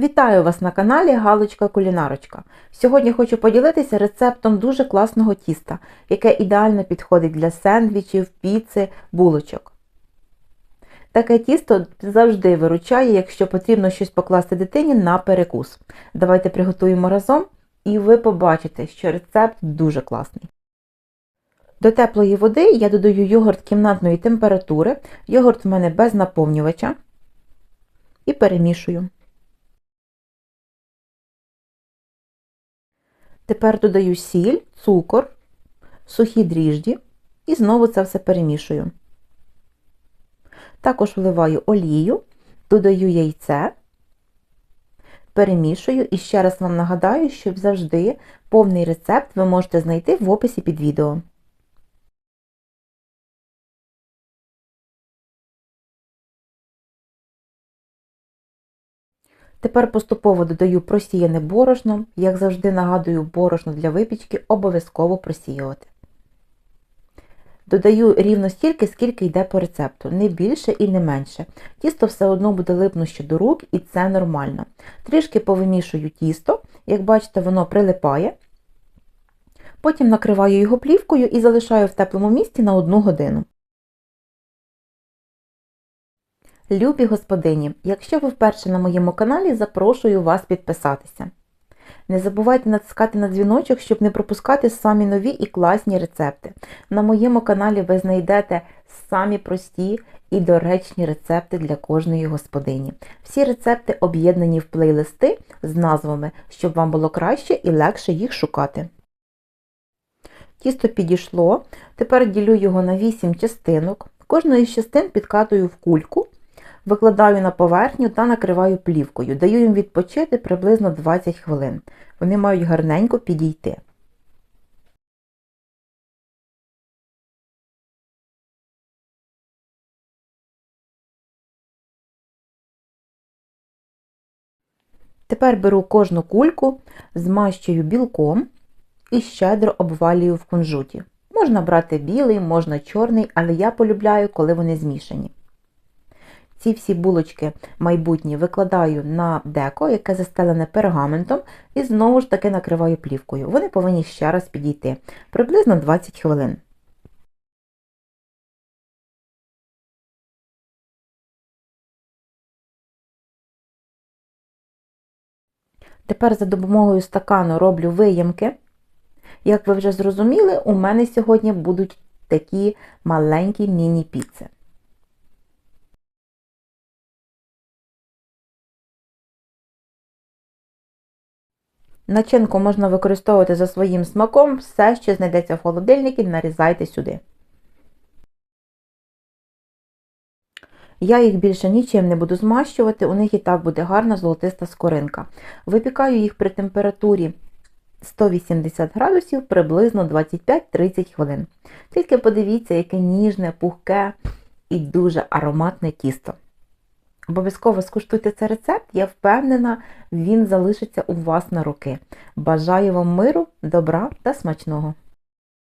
Вітаю вас на каналі Галочка Кулінарочка. Сьогодні хочу поділитися рецептом дуже класного тіста, яке ідеально підходить для сендвічів, піци, булочок. Таке тісто завжди виручає, якщо потрібно щось покласти дитині на перекус. Давайте приготуємо разом і ви побачите, що рецепт дуже класний. До теплої води я додаю йогурт кімнатної температури, йогурт в мене без наповнювача і перемішую. Тепер додаю сіль, цукор, сухі дріжджі і знову це все перемішую. Також вливаю олію, додаю яйце, перемішую і ще раз вам нагадаю, що завжди повний рецепт ви можете знайти в описі під відео. Тепер поступово додаю просіяне борошно, як завжди нагадую, борошно для випічки обов'язково просіювати. Додаю рівно стільки, скільки йде по рецепту, не більше і не менше. Тісто все одно буде липнуще до рук і це нормально. Трішки повимішую тісто, як бачите, воно прилипає. Потім накриваю його плівкою і залишаю в теплому місці на 1 годину. Любі господині, якщо ви вперше на моєму каналі, запрошую вас підписатися. Не забувайте натискати на дзвіночок, щоб не пропускати самі нові і класні рецепти. На моєму каналі ви знайдете самі прості і доречні рецепти для кожної господині. Всі рецепти об'єднані в плейлисти з назвами, щоб вам було краще і легше їх шукати. Тісто підійшло, тепер ділю його на 8 частинок. Кожну із частин підкатую в кульку. Викладаю на поверхню та накриваю плівкою. Даю їм відпочити приблизно 20 хвилин. Вони мають гарненько підійти. Тепер беру кожну кульку, змащую білком і щедро обвалюю в кунжуті. Можна брати білий, можна чорний, але я полюбляю, коли вони змішані. Ці всі булочки майбутні викладаю на деко, яке застелене пергаментом, і знову ж таки накриваю плівкою. Вони повинні ще раз підійти, приблизно 20 хвилин. Тепер за допомогою стакану роблю виємки. Як ви вже зрозуміли, у мене сьогодні будуть такі маленькі міні-піци. Начинку можна використовувати за своїм смаком, все, що знайдеться в холодильнику, нарізайте сюди. Я їх більше нічим не буду змащувати, у них і так буде гарна золотиста скоринка. Випікаю їх при температурі 180 градусів приблизно 25-30 хвилин. Тільки подивіться, яке ніжне, пухке і дуже ароматне тісто. Обов'язково скуштуйте цей рецепт, я впевнена, він залишиться у вас на роки. Бажаю вам миру, добра та смачного!